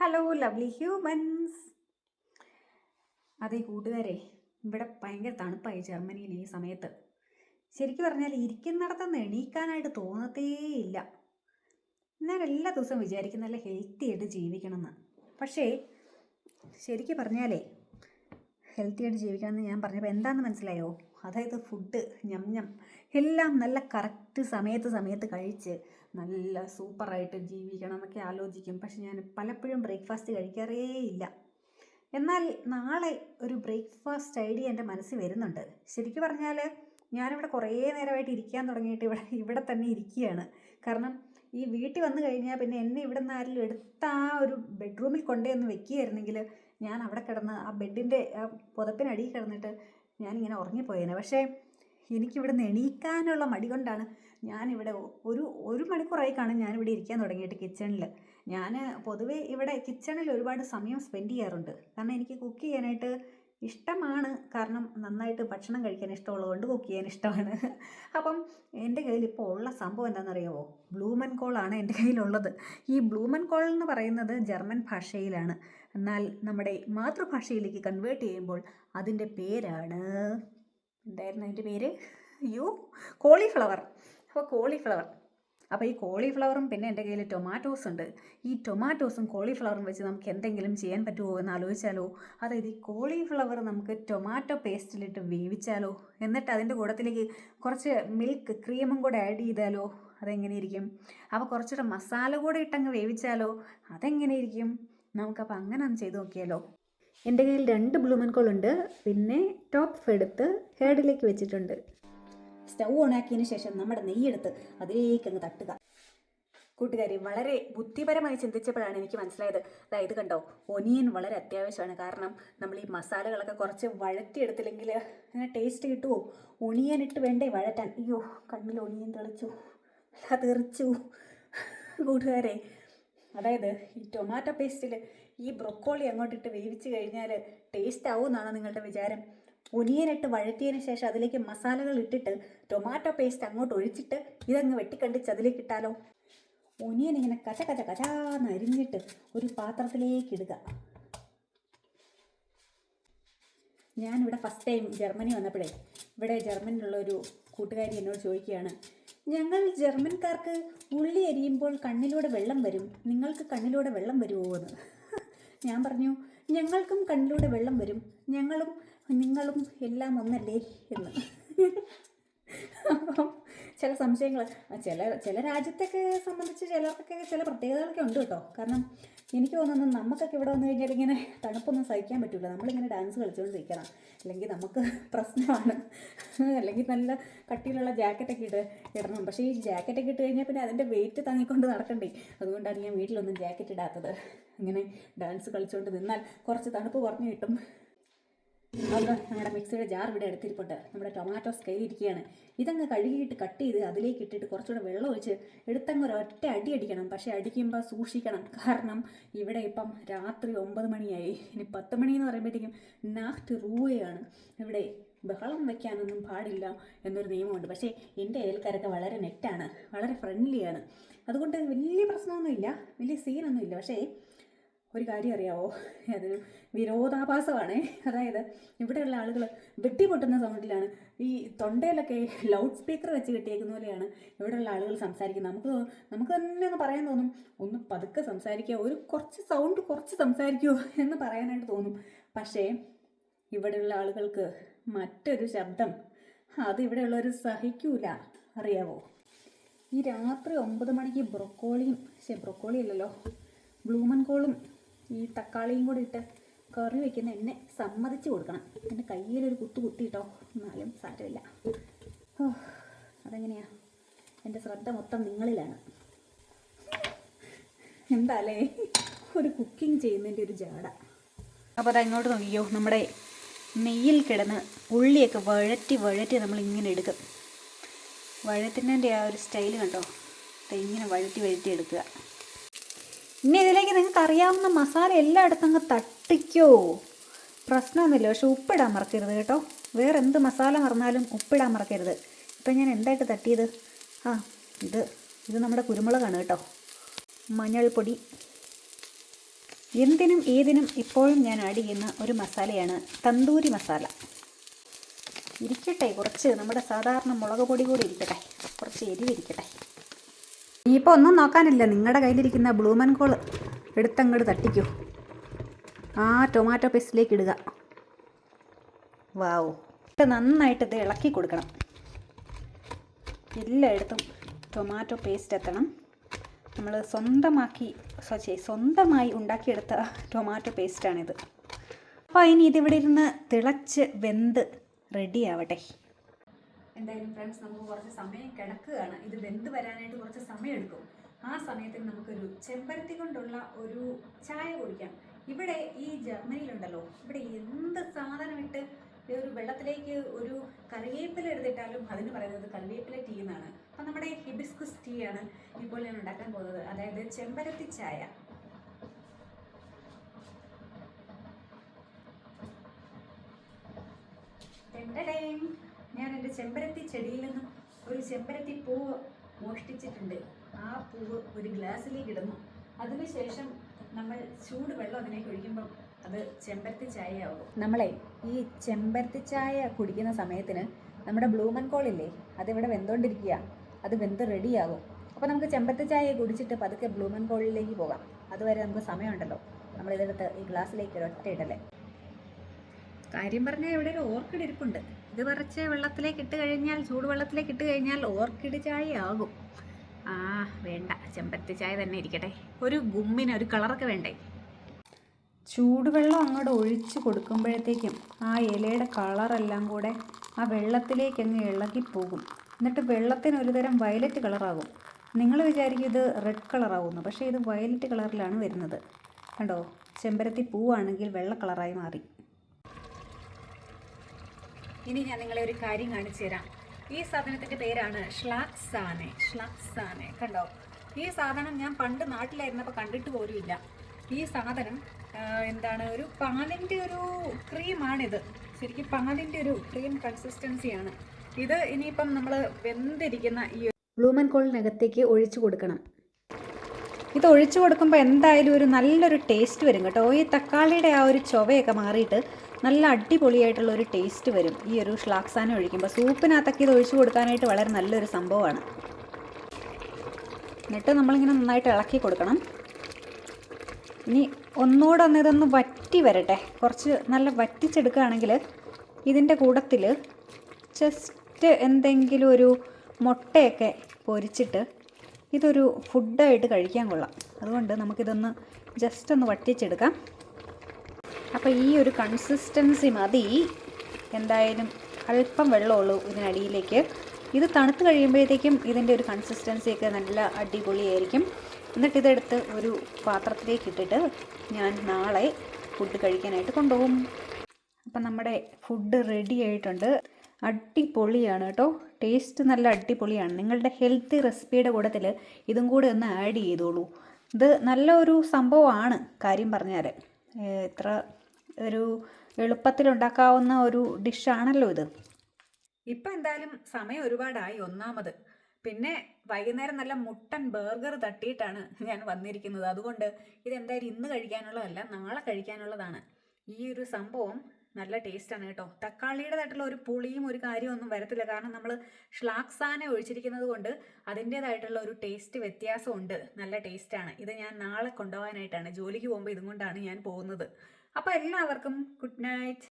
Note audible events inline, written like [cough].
Hello lovely humans അതെ കൂട്ടുകാരെ ഇവിടെ ഭയങ്കര തണുപ്പായി ജർമ്മനിയിൽ ഈ സമയത്ത്. ശരിക്കും പറഞ്ഞാൽ ഇരിക്കുന്നിടത്തുനിന്ന് എണീക്കാനായിട്ട് തോന്നത്തേയില്ല ഞാൻ എല്ലാ ദിവസവും വിചാരിക്കും നല്ല ഹെൽത്തി ആയിട്ട് ജീവിക്കണമെന്ന്. പക്ഷേ ശരിക്കും പറഞ്ഞാലേ ഹെൽത്തി ആയിട്ട് ജീവിക്കണമെന്ന് ഞാൻ പറഞ്ഞപ്പോൾ എന്താണെന്ന് മനസ്സിലായോ? അതായത് ഫുഡ് ഞം ഞം എല്ലാം നല്ല കറക്റ്റ് സമയത്ത് സമയത്ത് കഴിച്ച് നല്ല സൂപ്പറായിട്ട് ജീവിക്കണം എന്നൊക്കെ ആലോചിക്കും. പക്ഷെ ഞാൻ പലപ്പോഴും ബ്രേക്ക്ഫാസ്റ്റ് കഴിക്കാറേ ഇല്ല എന്നാൽ നാളെ ഒരു ബ്രേക്ക്ഫാസ്റ്റ് ഐഡിയ എന്റെ മനസ്സിൽ വരുന്നുണ്ട്. ശരിക്കും പറഞ്ഞാൽ ഞാനിവിടെ കുറേ നേരമായിട്ട് ഇരിക്കാൻ തുടങ്ങിയിട്ട് ഇവിടെ ഇവിടെ തന്നെ ഇരിക്കുകയാണ്. കാരണം ഈ വീട്ടിൽ വന്നു കഴിഞ്ഞാൽ പിന്നെ എന്നെ ഇവിടെ നിന്ന് ആരെങ്കിലും എടുത്ത ആ ഒരു ബെഡ്റൂമിൽ കൊണ്ടുവന്ന് വെക്കുകയായിരുന്നെങ്കിൽ ഞാൻ അവിടെ കിടന്ന് ആ ബെഡിന്റെ ആ പുതപ്പിനടിയിൽ കിടന്നിട്ട് ഞാനിങ്ങനെ ഉറങ്ങിപ്പോയേനെ. പക്ഷേ എനിക്കിവിടെ നിന്ന് എണീക്കാനുള്ള മടി കൊണ്ടാണ് ഞാനിവിടെ ഒരു ഒരു മണിക്കൂറായി കാണും ഞാനിവിടെ ഇരിക്കാൻ തുടങ്ങിയിട്ട് കിച്ചണിൽ ഞാൻ പൊതുവേ ഇവിടെ കിച്ചണിൽ ഒരുപാട് സമയം സ്പെൻഡ് ചെയ്യാറുണ്ട്. കാരണം എനിക്ക് കുക്ക് ചെയ്യാനായിട്ട് ഇഷ്ടമാണ്. കാരണം നന്നായിട്ട് ഭക്ഷണം കഴിക്കാൻ ഇഷ്ടമുള്ളതുകൊണ്ട് കുക്ക് ചെയ്യാൻ ഇഷ്ടമാണ്. [laughs] അപ്പം എന്റെ കയ്യിൽ ഇപ്പോൾ ഉള്ള സംഭവം എന്താണെന്നറിയാമോ ബ്ലൂമൻ കോളാണ് എന്റെ കയ്യിലുള്ളത്. ഈ ബ്ലൂമൻ കോൾ എന്ന് പറയുന്നത് ജർമ്മൻ ഭാഷയിലാണ്. എന്നാൽ നമ്മുടെ മാതൃഭാഷയിലേക്ക് കൺവേർട്ട് ചെയ്യുമ്പോൾ അതിന്റെ പേരാണ് എന്തായിരുന്നു അതിന്റെ പേര്? യു കോളിഫ്ലവർ അപ്പോൾ കോളിഫ്ലവർ അപ്പോൾ ഈ കോളിഫ്ലവറും പിന്നെ എന്റെ കയ്യിൽ ടൊമാറ്റോസ് ഉണ്ട്. ഈ ടൊമാറ്റോസും കോളിഫ്ലവറും വെച്ച് നമുക്ക് എന്തെങ്കിലും ചെയ്യാൻ പറ്റുമോ എന്ന് ആലോചിച്ചാലോ? അതായത് ഈ കോളിഫ്ലവർ നമുക്ക് ടൊമാറ്റോ പേസ്റ്റിലിട്ട് വേവിച്ചാലോ? എന്നിട്ട് അതിന്റെ കൂടത്തിലേക്ക് കുറച്ച് മിൽക്ക് ക്രീമും കൂടെ ആഡ് ചെയ്താലോ? അതെങ്ങനെയിരിക്കും അപ്പോൾ കുറച്ചുകൂടെ മസാല കൂടെ ഇട്ടങ്ങ് വേവിച്ചാലോ? അതെങ്ങനെയിരിക്കും നമുക്കപ്പോൾ അങ്ങനെ ഒന്ന് ചെയ്ത് നോക്കിയാലോ? എന്റെ കയ്യിൽ രണ്ട് ബ്ലൂമൻ കോൾ ഉണ്ട്. പിന്നെ ടോപ്പ് എടുത്ത് ഹെഡിലേക്ക് വെച്ചിട്ടുണ്ട്. സ്റ്റൗ ഓണാക്കിയതിന് ശേഷം നമ്മുടെ നെയ്യെടുത്ത് അതിലേക്ക് അങ്ങ് തട്ടുക. കൂട്ടുകാരി വളരെ ബുദ്ധിപരമായി ചിന്തിച്ചപ്പോഴാണ് എനിക്ക് മനസ്സിലായത്. അതായത് കണ്ടോ ഒനിയൻ വളരെ അത്യാവശ്യമാണ്. കാരണം നമ്മൾ ഈ മസാലകളൊക്കെ കുറച്ച് വഴറ്റിയെടുത്തില്ലെങ്കിൽ അങ്ങനെ ടേസ്റ്റ് കിട്ടുമോ ഒനിയൻ ഇട്ട് വേണ്ടേ വഴറ്റാൻ? അയ്യോ കണ്ണിൽ ഒനിയൻ തെളിച്ചു. തെറിച്ചു. കൂട്ടുകാരെ അതായത് ഈ ടൊമാറ്റോ പേസ്റ്റിൽ ഈ ബ്രൊക്കോളി അങ്ങോട്ടിട്ട് വേവിച്ച് കഴിഞ്ഞാൽ ടേസ്റ്റ് ആവും എന്നാണ് നിങ്ങളുടെ വിചാരം. ഒനിയനിട്ട് വഴറ്റിയതിന് ശേഷം അതിലേക്ക് മസാലകൾ ഇട്ടിട്ട് ടൊമാറ്റോ പേസ്റ്റ് അങ്ങോട്ട് ഒഴിച്ചിട്ട് ഇതങ്ങ് വെട്ടിക്കണ്ടിച്ച് അതിലേക്ക് ഇട്ടാലോ? ഒനിയൻ ഇങ്ങനെ കച്ച കച്ച കച്ചാന്ന് അരിഞ്ഞിട്ട് ഒരു പാത്രത്തിലേക്ക് ഇടുക. ഞാനിവിടെ ഫസ്റ്റ് ടൈം ജർമ്മനി വന്നപ്പോഴേ ഇവിടെ ജർമ്മനിലുള്ള ഒരു കൂട്ടുകാരി എന്നോട് ചോദിക്കുകയാണ് ഞങ്ങൾ ജർമ്മൻകാർക്ക് ഉള്ളി അരിയുമ്പോൾ കണ്ണിലൂടെ വെള്ളം വരും. നിങ്ങൾക്ക് കണ്ണിലൂടെ വെള്ളം വരുമോ എന്ന്. ഞാൻ പറഞ്ഞു ഞങ്ങൾക്കും കണ്ണിലൂടെ വെള്ളം വരും. ഞങ്ങളും നിങ്ങളും എല്ലാം ഒന്നല്ലേ? എന്ന്. ചില സംശയങ്ങൾ ചില ചില രാജ്യത്തൊക്കെ സംബന്ധിച്ച് ചിലർക്കൊക്കെ ചില പ്രത്യേകതകളൊക്കെ ഉണ്ട് കേട്ടോ. കാരണം എനിക്ക് തോന്നുന്നു നമുക്കൊക്കെ ഇവിടെ വന്നു കഴിഞ്ഞാൽ ഇങ്ങനെ തണുപ്പൊന്നും സഹിക്കാൻ പറ്റില്ല നമ്മളിങ്ങനെ ഡാൻസ് കളിച്ചുകൊണ്ട് നിൽക്കണം അല്ലെങ്കിൽ നമുക്ക് പ്രശ്നമാണ്. അല്ലെങ്കിൽ നല്ല കട്ടിയിലുള്ള ജാക്കറ്റൊക്കെ ഇട്ട് ഇടണം. പക്ഷേ ഈ ജാക്കറ്റൊക്കെ ഇട്ട് കഴിഞ്ഞാൽ പിന്നെ അതിന്റെ വെയിറ്റ് തങ്ങിക്കൊണ്ട് നടക്കണ്ടേ. അതുകൊണ്ടാണ് ഞാൻ വീട്ടിലൊന്നും ജാക്കറ്റ് ഇടാത്തത്. ഇങ്ങനെ ഡാൻസ് കളിച്ചുകൊണ്ട് നിന്നാൽ കുറച്ച് തണുപ്പ് കുറഞ്ഞു കിട്ടും. അത് നമ്മുടെ മിക്സിയുടെ ജാർ ഇവിടെ എടുത്തിരിപ്പുണ്ട്. നമ്മുടെ ടൊമാറ്റോ സ്കെയിലിരിക്കുകയാണ് ഇതങ്ങ് കഴുകിയിട്ട് കട്ട് ചെയ്ത് അതിലേക്ക് ഇട്ടിട്ട് കുറച്ചുകൂടെ വെള്ളം ഒഴിച്ച് എടുത്തങ്ങ് ഒരൊറ്റ അടി അടിക്കണം. പക്ഷേ അടിക്കുമ്പോൾ സൂക്ഷിക്കണം. കാരണം ഇവിടെ ഇപ്പം രാത്രി ഒമ്പത് മണിയായി. ഇനി പത്ത് മണി എന്ന് പറയുമ്പോഴത്തേക്കും നാഫ്റ്റ് റൂവയാണ്. ഇവിടെ ബഹളം വയ്ക്കാനൊന്നും പാടില്ല എന്നൊരു നിയമമുണ്ട്. പക്ഷേ എന്റെ അയൽക്കാരൊക്കെ വളരെ നെറ്റാണ് വളരെ ഫ്രണ്ട്ലിയാണ് അതുകൊണ്ട് വലിയ പ്രശ്നമൊന്നുമില്ല. വലിയ സീനൊന്നുമില്ല പക്ഷേ ഒരു കാര്യം അറിയാവോ? അതൊരു വിരോധാഭാസമാണ്. അതായത് ഇവിടെയുള്ള ആളുകൾ വെട്ടിമുട്ടുന്ന സൗണ്ടിലാണ്. ഈ തൊണ്ടയിലൊക്കെ ലൗഡ് സ്പീക്കർ വെച്ച് കിട്ടിയേക്കുന്ന പോലെയാണ് ഇവിടെയുള്ള ആളുകൾ സംസാരിക്കുന്നത്. നമുക്ക് നമുക്ക് തന്നെ ഒന്ന് പറയാൻ തോന്നും ഒന്ന് പതുക്കെ സംസാരിക്കുക. ഒരു കുറച്ച് സൗണ്ട് കുറച്ച് സംസാരിക്കുമോ എന്ന് പറയാനായിട്ട് തോന്നും. പക്ഷേ ഇവിടെയുള്ള ആളുകൾക്ക് മറ്റൊരു ശബ്ദം. അത് ഇവിടെയുള്ളവർ സഹിക്കൂല. അറിയാവോ? ഈ രാത്രി ഒമ്പത് മണിക്ക് ബ്രൊക്കോളിയും പക്ഷേ ബ്രൊക്കോളി അല്ലല്ലോ ബ്ലൂമൻ കോളും ഈ തക്കാളിയും കൂടി ഇട്ട് കറി വെക്കുന്ന എന്നെ സമ്മതിച്ച് കൊടുക്കണം. എന്റെ കയ്യിലൊരു കുത്തു കുത്തിയിട്ടോ? എന്നാലും സാരമില്ല. ഓ അതെങ്ങനെയാ? എന്റെ ശ്രദ്ധ മൊത്തം നിങ്ങളിലാണ്. എന്താല്ലേ ഒരു കുക്കിംഗ് ചെയ്യുന്നതിന്റെ ഒരു ജാട. അപ്പോൾ അതങ്ങോട്ട് നോക്കിയോ നമ്മുടെ നെയ്യിൽ കിടന്ന് ഉള്ളിയൊക്കെ വഴറ്റി വഴറ്റി നമ്മൾ ഇങ്ങനെ എടുക്കും. വഴറ്റുന്നതിന്റെ ആ ഒരു സ്റ്റൈൽ കണ്ടോ? ഇങ്ങനെ വഴറ്റി വഴറ്റി എടുക്കുക. ഇനി ഇതിലേക്ക് നിങ്ങൾക്ക് അറിയാവുന്ന മസാല എല്ലായിടത്തും അങ്ങ് തട്ടിക്കോ. പ്രശ്നമൊന്നുമില്ല പക്ഷെ ഉപ്പിടാൻ മറക്കരുത് കേട്ടോ. വേറെ എന്ത് മസാല മറന്നാലും ഉപ്പിടാൻ മറക്കരുത്. ഇപ്പം ഞാൻ എന്തായിട്ട് തട്ടിയത്? ആ ഇത്. ഇത് നമ്മുടെ കുരുമുളകാണ് കേട്ടോ. മഞ്ഞൾപ്പൊടി. എന്തിനും ഏതിനും ഇപ്പോഴും ഞാൻ ആഡ് ചെയ്യുന്ന ഒരു മസാലയാണ് തന്തൂരി മസാല. ഇരിക്കട്ടെ കുറച്ച്. നമ്മുടെ സാധാരണ മുളക് പൊടി കൂടി ഇരിക്കട്ടെ. കുറച്ച് എരിവിരിക്കട്ടെ ഇനിയിപ്പോൾ ഒന്നും നോക്കാനില്ല. നിങ്ങളുടെ കയ്യിലിരിക്കുന്ന ബ്ലൂമൻ കോൾ എടുത്തങ്ങോട്ട് തട്ടിക്കൂ. ആ ടൊമാറ്റോ പേസ്റ്റിലേക്ക് ഇടുക. വാവോ ഇത് നന്നായിട്ട് ഇത് ഇളക്കി കൊടുക്കണം. എല്ലായിടത്തും ടൊമാറ്റോ പേസ്റ്റ് എത്തണം. നമ്മൾ സ്വന്തമാക്കി സോച്ചേ സ്വന്തമായി ഉണ്ടാക്കിയെടുത്ത ടൊമാറ്റോ പേസ്റ്റാണിത്. അപ്പോൾ ഇനി ഇതിവിടെ ഇരുന്ന് തിളച്ച് വെന്ത് റെഡി ആവട്ടെ എന്തായാലും ഫ്രണ്ട്സ് നമുക്ക് കുറച്ച് സമയം കിടക്കുകയാണ്. ഇത് വെന്ത് വരാനായിട്ട് കുറച്ച് സമയം എടുക്കും ആ സമയത്തിൽ നമുക്കൊരു ചെമ്പരത്തി കൊണ്ടുള്ള ഒരു ചായ കുടിക്കാം. ഇവിടെ ഈ ജർമ്മനിയിലുണ്ടല്ലോ ഇവിടെ എന്ത് സാധനം ഇട്ട് ഒരു വെള്ളത്തിലേക്ക് ഒരു കറിവേപ്പില എടുത്തിട്ടാലും അതിന് പറയുന്നത് കറിവേപ്പില ടീ എന്നാണ്. അപ്പം നമ്മുടെ ഹിബിസ്കുസ് ടീ ആണ് ഇപ്പോൾ ഞാൻ ഉണ്ടാക്കാൻ പോകുന്നത്. അതായത് ചെമ്പരത്തി ചായ. ടെണ്ടടേം. ഞാൻ എന്റെ ചെമ്പരത്തി ചെടിയിൽ നിന്നും ഒരു ചെമ്പരത്തി പൂവ് മോഷ്ടിച്ചിട്ടുണ്ട്. ആ പൂവ് ഒരു ഗ്ലാസ്സിലേക്ക് ഇടുന്നു അതിനുശേഷം നമ്മൾ ചൂട് വെള്ളം അതിലേക്ക് ഒഴിക്കുമ്പം അത് ചെമ്പരത്തി ചായ ആവും നമ്മളെ ഈ ചെമ്പരത്തി ചായ കുടിക്കുന്ന സമയത്തിന് നമ്മുടെ ബ്ലൂമൻ കോളില്ലേ അതിവിടെ വെന്തോണ്ടിരിക്കുക. അത് വെന്ത് റെഡിയാകും. അപ്പോൾ നമുക്ക് ചെമ്പരത്തി ചായ കുടിച്ചിട്ട് പതുക്കെ ബ്ലൂമൻ കോളിലേക്ക് പോകാം. അതുവരെ നമുക്ക് സമയമുണ്ടല്ലോ. നമ്മൾ ഇതെടുത്ത് ഈ ഗ്ലാസ്സിലേക്ക് ഒരൊറ്റ ഇടലേ. കാര്യം പറഞ്ഞാൽ ഇവിടെ ഒരു ഓർക്കിഡ് ഇരിപ്പുണ്ട്. ഇത് പറിച്ച് വെള്ളത്തിലേക്ക് ഇട്ട് കഴിഞ്ഞാൽ ചൂടുവെള്ളത്തിലേക്ക് ഇട്ട് കഴിഞ്ഞാൽ ഓർക്കിഡ് ചായ ആകും ആ വേണ്ട. ചെമ്പരത്തി ചായ തന്നെ ഇരിക്കട്ടെ. ഒരു ഗുമ്മിന് ഒരു കളറൊക്കെ വേണ്ടേ? ചൂടുവെള്ളം അങ്ങോട്ട് ഒഴിച്ച് കൊടുക്കുമ്പോഴത്തേക്കും ആ ഇലയുടെ കളറെല്ലാം കൂടെ ആ വെള്ളത്തിലേക്ക് അങ്ങ് ഇളകിപ്പോകും. എന്നിട്ട് വെള്ളത്തിന് ഒരുതരം വയലറ്റ് കളറാകും. നിങ്ങൾ വിചാരിക്കും ഇത് റെഡ് കളറാകുന്നു പക്ഷേ ഇത് വയലറ്റ് കളറിലാണ് വരുന്നത്. കണ്ടോ? ചെമ്പരത്തി പൂവാണെങ്കിൽ വെള്ള കളറായി മാറി. ഇനി ഞാൻ നിങ്ങളെ ഒരു കാര്യം കാണിച്ചു തരാം. ഈ സാധനത്തിന്റെ പേരാണ് ഷ്ലാക്സാനെ ഷ്ലാക്സാനെ കണ്ടോ? ഈ സാധനം ഞാൻ പണ്ട് നാട്ടിലായിരുന്നപ്പോൾ കണ്ടിട്ട് പോലുമില്ല. ഈ സാധനം എന്താണ് ഒരു പാലിന്റെ ഒരു ക്രീമാണിത്. ശരിക്കും പാലിന്റെ ഒരു ക്രീം കൺസിസ്റ്റൻസിയാണ്. ഇത് ഇനിയിപ്പം നമ്മൾ വെന്തിരിക്കുന്ന ഈ ബ്ലൂമൻ കോളിനകത്തേക്ക് ഒഴിച്ചു കൊടുക്കണം. ഇത് ഒഴിച്ചു കൊടുക്കുമ്പോൾ എന്തായാലും ഒരു നല്ലൊരു ടേസ്റ്റ് വരും കേട്ടോ. ഈ തക്കാളിയുടെ ആ ഒരു ചൊവയൊക്കെ മാറിയിട്ട് നല്ല അടിപൊളിയായിട്ടുള്ള ഒരു ടേസ്റ്റ് വരും ഈ ഒരു ഷ്ലാക്സാനം ഒഴിക്കുമ്പോൾ സൂപ്പിനകത്തൊക്കെ ഇത് ഒഴിച്ചു കൊടുക്കാനായിട്ട് വളരെ നല്ലൊരു സംഭവമാണ്. എന്നിട്ട് നമ്മളിങ്ങനെ നന്നായിട്ട് ഇളക്കി കൊടുക്കണം. ഇനി ഒന്നുകൂടെ ഒന്ന് ഇതൊന്ന് വറ്റി വരട്ടെ. കുറച്ച് നല്ല വറ്റിച്ചെടുക്കുകയാണെങ്കിൽ ഇതിന്റെ കൂടത്തിൽ ജസ്റ്റ് എന്തെങ്കിലും ഒരു മുട്ടയൊക്കെ പൊരിച്ചിട്ട് ഇതൊരു ഫുഡായിട്ട് കഴിക്കാൻ കൊള്ളാം. അതുകൊണ്ട് നമുക്കിതൊന്ന് ജസ്റ്റ് ഒന്ന് വട്ടിച്ചെടുക്കാം അപ്പോൾ ഈ ഒരു കൺസിസ്റ്റൻസി മതി. എന്തായാലും അല്പം വെള്ളമുള്ളൂ ഇതിനടിയിലേക്ക് ഇത് തണുത്ത് കഴിയുമ്പോഴത്തേക്കും ഇതിന്റെ ഒരു കൺസിസ്റ്റൻസിയൊക്കെ നല്ല അടിപൊളിയായിരിക്കും. എന്നിട്ട് ഇതെടുത്ത് ഒരു പാത്രത്തിലേക്ക് ഇട്ടിട്ട് ഞാൻ നാളെ ഫുഡ് കഴിക്കാനായിട്ട് കൊണ്ടുപോകും. അപ്പം നമ്മുടെ ഫുഡ് റെഡി ആയിട്ടുണ്ട്. അടിപൊളിയാണ് കേട്ടോ. ടേസ്റ്റ് നല്ല അടിപൊളിയാണ്. നിങ്ങളുടെ ഹെൽത്തി റെസിപ്പിയുടെ കൂട്ടത്തിൽ ഇതും കൂടെ ഒന്ന് ആഡ് ചെയ്തോളൂ. ഇത് നല്ലൊരു സംഭവമാണ് കാര്യം പറഞ്ഞാൽ. ഇത്ര ഒരു എളുപ്പത്തിൽ ഉണ്ടാക്കാവുന്ന ഒരു ഡിഷാണല്ലോ ഇത്. ഇപ്പം എന്തായാലും സമയം ഒരുപാടായി ഒന്നാമത്. പിന്നെ വൈകുന്നേരം നല്ല മുട്ടൻ ബർഗർ തട്ടിയിട്ടാണ് ഞാൻ വന്നിരിക്കുന്നത്. അതുകൊണ്ട് ഇത് എന്തായാലും ഇന്ന് കഴിക്കാനുള്ളതല്ല നാളെ കഴിക്കാനുള്ളതാണ്. ഈ ഒരു സംഭവം നല്ല ടേസ്റ്റാണ് കേട്ടോ. തക്കാളിയുടേതായിട്ടുള്ള ഒരു പുളിയും ഒരു കാര്യവും ഒന്നും വരത്തില്ല. കാരണം നമ്മൾ ഷ്ലാക്സാന ഒഴിച്ചിരിക്കുന്നത് കൊണ്ട് അതിന്റേതായിട്ടുള്ള ഒരു ടേസ്റ്റ് വ്യത്യാസമുണ്ട് നല്ല ടേസ്റ്റാണ് ഇത് ഞാൻ നാളെ കൊണ്ടുപോകാനായിട്ടാണ്. ജോലിക്ക് പോകുമ്പോൾ ഇതും കൊണ്ടാണ് ഞാൻ പോകുന്നത്. അപ്പോൾ എല്ലാവർക്കും ഗുഡ് നൈറ്റ്